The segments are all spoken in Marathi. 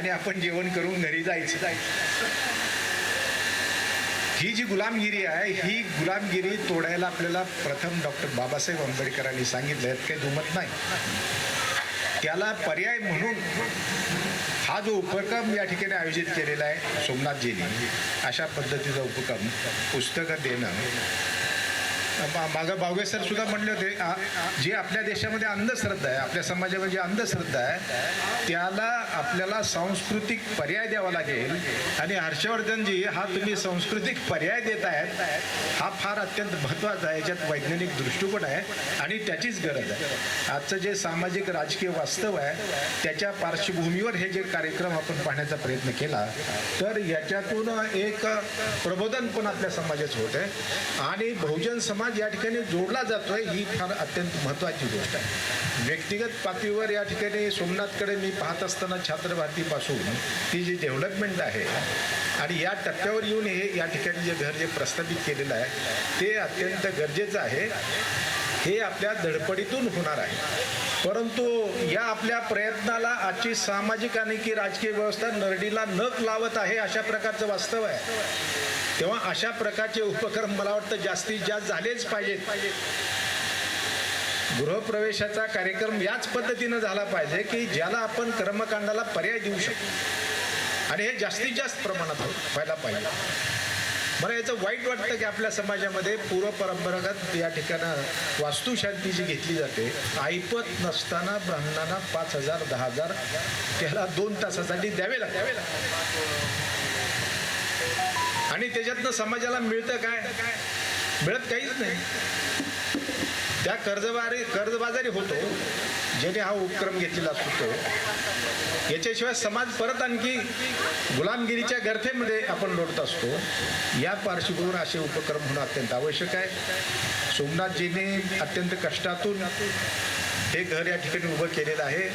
आणि आपण जेवण करून घरी जायचं. ही जी गुलामगिरी आहे ही गुलामगिरी तोडायला आपल्याला प्रथम डॉक्टर बाबासाहेब आंबेडकरांनी सांगितलं यात काही दुमत नाही. त्याला पर्याय म्हणून हा जो उपक्रम या ठिकाणी आयोजित केलेला आहे सोमनाथजींनी अशा पद्धतीचा उपक्रम पुस्तकं देणं बा मागं बावगे सर सुद्धा म्हणले होते जे आपल्या देशामध्ये अंधश्रद्धा आहे आपल्या समाजामध्ये जी अंधश्रद्धा आहे त्याला आपल्याला सांस्कृतिक पर्याय द्यावा लागेल. आणि हर्षवर्धनजी हा तुम्ही सांस्कृतिक पर्याय देत आहेत हा फार अत्यंत महत्त्वाचा आहे याच्यात वैज्ञानिक दृष्टिकोन आहे आणि त्याचीच गरज आहे. आजचं जे सामाजिक राजकीय वास्तव आहे त्याच्या पार्श्वभूमीवर हे जे कार्यक्रम आपण पाहण्याचा प्रयत्न केला तर याच्यातून एक प्रबोधन पण आपल्या समाजाचं होत आहे. आणि बहुजन समाज या ठिकाणी जोडला जातोय ही फार अत्यंत महत्त्वाची गोष्ट आहे. व्यक्तिगत पातळीवर या ठिकाणी सोमनाथकडे मी पाहत असताना छात्रभारतीपासून ती जी डेव्हलपमेंट आहे आणि या टप्प्यावर येऊन हे या ठिकाणी जे घर जे प्रस्थापित केलेलं आहे ते अत्यंत गरजेचं आहे. हे आपल्या धडपडीतून होणार आहे. परंतु या आपल्या प्रयत्नाला आजची सामाजिक आणि की राजकीय व्यवस्था नरडीला नख लावत आहे अशा प्रकारचं वास्तव आहे. तेव्हा अशा प्रकारचे उपक्रम मला वाटतं जास्तीत जास्त झालेच पाहिजेत गृहप्रवेशाचा कार्यक्रम याच पद्धतीनं झाला पाहिजे की ज्याला आपण कर्मकांडाला पर्याय देऊ शकतो. आणि हे जास्तीत जास्त प्रमाणात हो-, व्हायला पाहिजे. मला याचं वाईट वाटतं की आपल्या समाजामध्ये पूर्वपरंपरागत या ठिकाणं वास्तुशांती जी घेतली जाते. ऐपत नसताना ब्राह्मणांना पाच हजार दहा हजार त्याला दोन तासासाठी द्यावे लागते आणि त्याच्यातनं समाजाला मिळतं काय? मिळत काहीच नाही. त्या कर्जबारी कर्जबाजारी होतो ज्याने हा उपक्रम घेतलेला असतो. तो याच्याशिवाय समाज परत आणखी गुलामगिरीच्या गर्थेमध्ये आपण लोटत असतो. या पार्श्वभूमीवर असे उपक्रम होणं अत्यंत आवश्यक आहे. सोमनाथजीने अत्यंत कष्टातून हे घर या ठिकाणी उभं केलेलं आहे.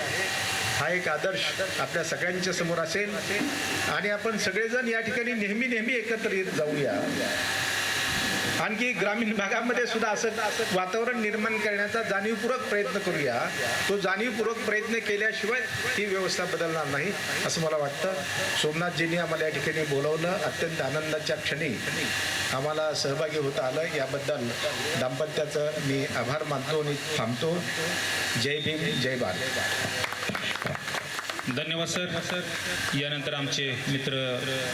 हा एक आदर्श आपल्या सगळ्यांच्या समोर असेल. आणि आपण सगळेजण या ठिकाणी नेहमी नेहमी एकत्र येत जाऊया. आणखी ग्रामीण भागामध्ये सुद्धा असं वातावरण निर्माण करण्याचा जाणीवपूर्वक प्रयत्न करूया. तो जाणीवपूर्वक प्रयत्न केल्याशिवाय ही व्यवस्था बदलणार नाही असं मला वाटतं. सोमनाथजींनी आम्हाला या ठिकाणी बोलवलं. अत्यंत आनंदाच्या क्षणी आम्हाला सहभागी होता आलं. याबद्दल दाम्पत्याचं मी आभार मानतो आणि थांबतो. जय भीम जय भारत. धन्यवाद सर. यानंतर आमचे मित्र